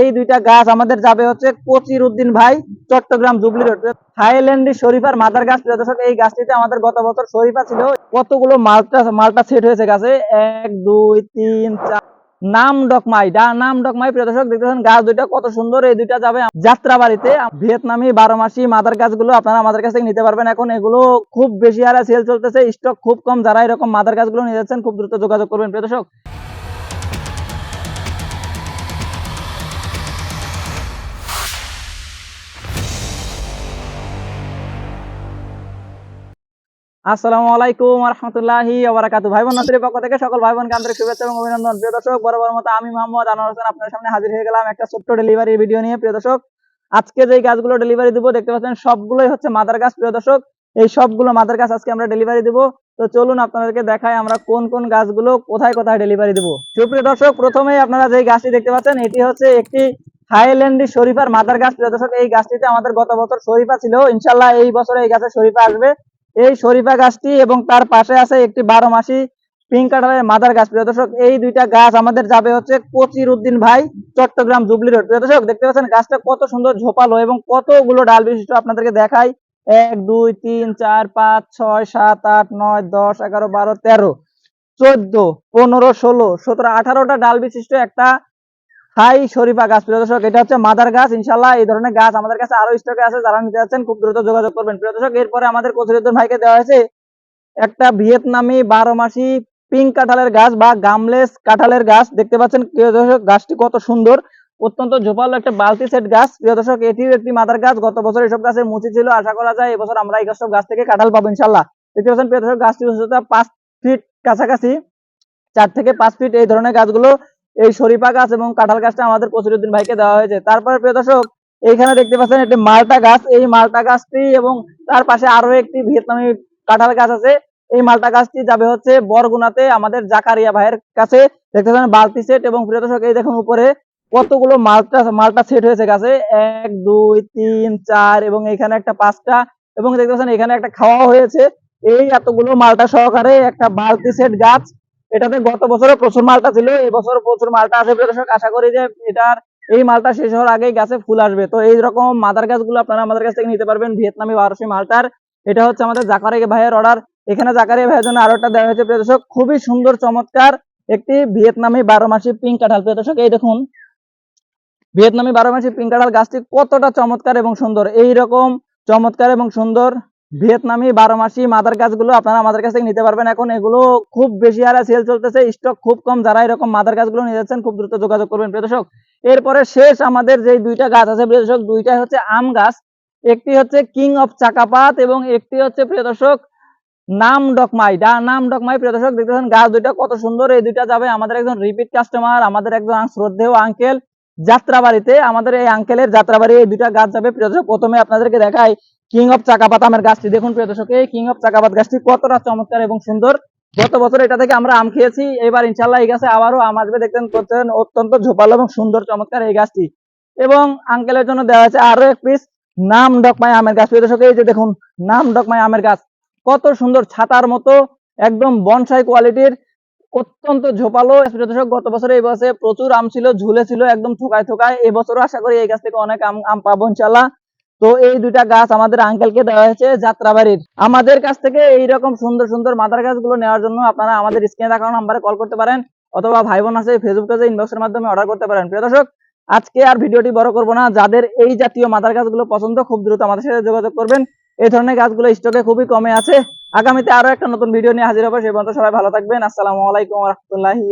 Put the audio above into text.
এই দুইটা গাছ আমাদের যাবে হচ্ছে কচির উদ্দিন ভাই, চট্টগ্রাম জুবলি রোড। থাইল্যান্ডি শরীফার মাদার গাছ এই গাছটিতে আমাদের গত বছর শরীফা ছিল। কতগুলো মালটা মালটা সেট হয়েছে গাছে? এক, দুই, তিন, চার। নাম ডকমাই ডা নাম ডকমাই প্রিয় দর্শক দেখতেছেন গাছ দুইটা কত সুন্দর। এই দুইটা যাবে যাত্রাবাড়িতে। ভিয়েতনামি বারো মাসি মাদার গাছগুলো আপনারা আমাদের কাছ থেকে নিতে পারবেন। এখন এগুলো খুব বেশি হারে সেল চলতেছে। স্টক খুব কম। যারা এরকম মাদার গাছগুলো নিয়ে যাচ্ছেন, খুব দ্রুত যোগাযোগ করবেন প্রিয় দর্শক। আসসালামু আলাইকুম রহমতুল্লাহি ভাই বোন পক্ষ থেকে সকল ভাই আন্তরিক শুভেচ্ছা এবং অভিনন্দন। প্রিয় দর্শক মতো আমি মোহাম্মদ আনোয়ার হোসেন আপনার সামনে হাজির হয়ে গেলাম একটা ছোট্ট ভিডিও নিয়ে। প্রিয় দর্শক, আজকে যে গাছগুলো ডেলিভারি দিব, দেখতে পাচ্ছেন সবগুলোই হচ্ছে মাদার গাছ। প্রিয় দর্শক, এই সবগুলো মাদার গাছ আজকে আমরা ডেলিভারি দিব। তো চলুন আপনাদেরকে দেখাই আমরা কোন কোন গাছগুলো কোথায় কোথায় ডেলিভারি দিব। সুপ্রিয় দর্শক, প্রথমেই আপনারা যে গাছটি দেখতে পাচ্ছেন, এটি হচ্ছে একটি থাইল্যান্ডি শরীফার মাদার গাছ। প্রিয় দর্শক, এই গাছটিতে আমাদের গত বছর শরীফা ছিল। ইনশাল্লাহ এই বছর এই গাছে শরীফা আসবে। এই শরীফা গাছটি এবং তার পাশে আছে একটি বারো মাসি পিঙ্ক কালারের মাদার গাছ। প্রিয় দর্শক, এই দুইটা গাছ আমাদের যাবে হচ্ছে কচির উদ্দিন ভাই, চট্টগ্রাম জুবলি রোড। প্রিয় দর্শক, দেখতে পাচ্ছেন গাছটা কত সুন্দর ঝোপালো এবং কতগুলো ডাল বিশিষ্ট আপনাদেরকে দেখাই। এক, দুই, তিন, চার, পাঁচ, ছয়, সাত, আট, নয়, দশ, এগারো, বারো, তেরো, চোদ্দ, পনেরো, ষোলো, সতেরো, আঠারোটা ডাল বিশিষ্ট একটা হাই শরীফা গাছ প্রিয় দর্শক, এটা হচ্ছে মাদার গাছ। ইনশাল্লাহ এই ধরনের গাছ আমাদের কাছে আরও স্টকে আছে, যারা নিতে যাচ্ছেন খুব দ্রুত যোগাযোগ করবেন। প্রিয় দর্শক, এরপরে আমাদের কচুরুদ্দিন ভাইকে দেওয়া হয়েছে একটা ভিয়েতনামি বারো মাসি পিঙ্ক কাঁঠালের গাছ বা গামলেস কাঁঠালের গাছ। দেখতে পাচ্ছেন, প্রিয় দর্শক, গাছটি কত সুন্দর, অত্যন্ত ঝোপালো একটা বালতি সেট গাছ। প্রিয় দর্শক, এটিও একটি মাদার গাছ। গত বছর এসব গাছের মুচি ছিল, আশা করা যায় এবছর আমরা এই সব গাছ থেকে কাঁঠাল পাবো ইনশাল্লাহ দেখতে পাচ্ছেন, প্রিয় দর্শক, গাছটির উচ্চতা পাঁচ ফিট কাছাকাছি, চার থেকে পাঁচ ফিট এই ধরনের গাছগুলো এই শরীফা গাছ এবং কাঁঠাল গাছটা আমাদের কচুরুদ্দিন ভাইকে দেওয়া হয়েছে। তারপরে, প্রিয় দর্শক, এইখানে দেখতে পাচ্ছেন একটি মালটা গাছ। এই মালটা গাছটি এবং তার পাশে আরও একটি ভিয়েতনামি কাঁঠাল গাছ আছে। এই মালটা গাছটি যাবে হচ্ছে বরগুনাতে আমাদের জাকারিয়া ভাইয়ের কাছে। দেখতে পাচ্ছেন, বালতি সেট এবং প্রিয় দর্শক, এই দেখুন উপরে কতগুলো মালটা মালটা সেট হয়েছে গাছে। এক, দুই, তিন, চার এবং এখানে একটা পাঁচটা এবং দেখতে পাচ্ছেন, এখানে একটা খাওয়া হয়েছে। এই এতগুলো মালটা সহকারে একটা বালতি সেট গাছ এটাতে গত বছরে প্রচুর মালটা ছিল, এই বছর প্রচুর মালটা প্রিয় দর্শক আশা করি যে এটার এই মালটা শেষ হওয়ার আগেই গাছে ফুল আসবে। তো এই রকম মাদার গাছগুলো আপনারা আমাদের কাছ থেকে নিতে পারবেন, ভিয়েতনামি বারোশি মালটার। এটা হচ্ছে আমাদের জাকারিয়া ভাইয়ের অর্ডার এখানে জাকারিয়া ভাইয়ের জন্য আরও একটা দেওয়া হয়েছে, প্রিয় দর্শক। খুবই সুন্দর, চমৎকার একটি ভিয়েতনামি বারো মাসি পিঙ্ক কাঁঠাল, প্রিয় দর্শক। এই দেখুন, ভিয়েতনামি বারো মাসি পিঙ্ক কাঁঠাল গাছটি কতটা চমৎকার এবং সুন্দর। এই রকম চমৎকার এবং সুন্দর ভিয়েতনামি বারো মাসি মাদার গাছগুলো আপনারা আমাদের কাছ থেকে নিতে পারবেন। এখন এগুলো খুব বেশি হারে সেল চলতেছে স্টক খুব কম। যারা এরকম মাদার গাছগুলো নিয়ে যাচ্ছেন, খুব দ্রুত যোগাযোগ করবেন প্রিয় দর্শক। এরপরে শেষ আমাদের যে দুইটা গাছ আছে প্রিয় দর্শক দুইটা হচ্ছে আম গাছ। একটি হচ্ছে কিং অফ চাকাপাত এবং একটি হচ্ছে প্রিয় দর্শক নাম ডকমাই ডা নাম ডকমাই প্রিয় দর্শক দেখতেছেন গাছ দুইটা কত সুন্দর। এই দুইটা যাবে আমাদের একজন রিপিট কাস্টমার আমাদের একজন শ্রদ্ধেয় আঙ্কেল যাত্রাবাড়িতে। আমাদের এই আঙ্কেলের যাত্রাবাড়ি এই দুইটা গাছ যাবে প্রিয় দর্শক। প্রথমে আপনাদেরকে দেখাই কিং অফ চাকাপাত আমের গাছটি। দেখুন প্রিয় দর্শক, এই কিং অফ চাকাপাত গাছটি কতটা চমৎকার এবং সুন্দর। গত বছর এটা থেকে আমরা আম খেয়েছি, এবার ইনশাল্লাহ এই গাছে আবারও আম আসবে। দেখতেন করতেন অত্যন্ত ঝোপালো এবং সুন্দর, চমৎকার এই গাছটি। এবং আঙ্কেলের জন্য দেওয়া হয়েছে আরও এক পিস নাম ডকমাই আমের গাছ। প্রিয় দর্শক, এই যে দেখুন, নাম ডকমাই আমের গাছ। কত সুন্দর ছাতার মতো, একদম বনসাই কোয়ালিটির, অত্যন্ত ঝোপালো। প্রিয় দর্শক, গত বছর এই বছরে প্রচুর আম ছিল, ঝুলে ছিল, একদম থোকায় থোকায়। এবছরও আশা করি এই গাছ থেকে অনেক আম আম পাবো ইনশাল্লাহ তো এই দুইটা গাছ আমাদের আঙ্কেলকে দেওয়া হয়েছে যাত্রাবাড়ির। আমাদের কাছ থেকে এইরকম সুন্দর সুন্দর মাদার গাছগুলো নেওয়ার জন্য আপনারা আমাদের স্ক্রিনে থাকা নাম্বারে কল করতে পারেন, অথবা ভাই বোন আছে ফেসবুক পেজে ইনবক্সের মাধ্যমে অর্ডার করতে পারেন। প্রিয় দর্শক, আজকে আর ভিডিওটি বড় করব না। যাদের এই জাতীয় মাদার গাছগুলো পছন্দ, খুব দ্রুত আমাদের সাথে যোগাযোগ করবেন। এই ধরনের গাছগুলো স্টকে খুবই কমে আছে। আগামীতে আরও একটা নতুন ভিডিও নিয়ে হাজির হবে। সেই পর্যন্ত সবাই ভালো থাকবেন। আসসালামু আলাইকুম রহমতুল্লাহি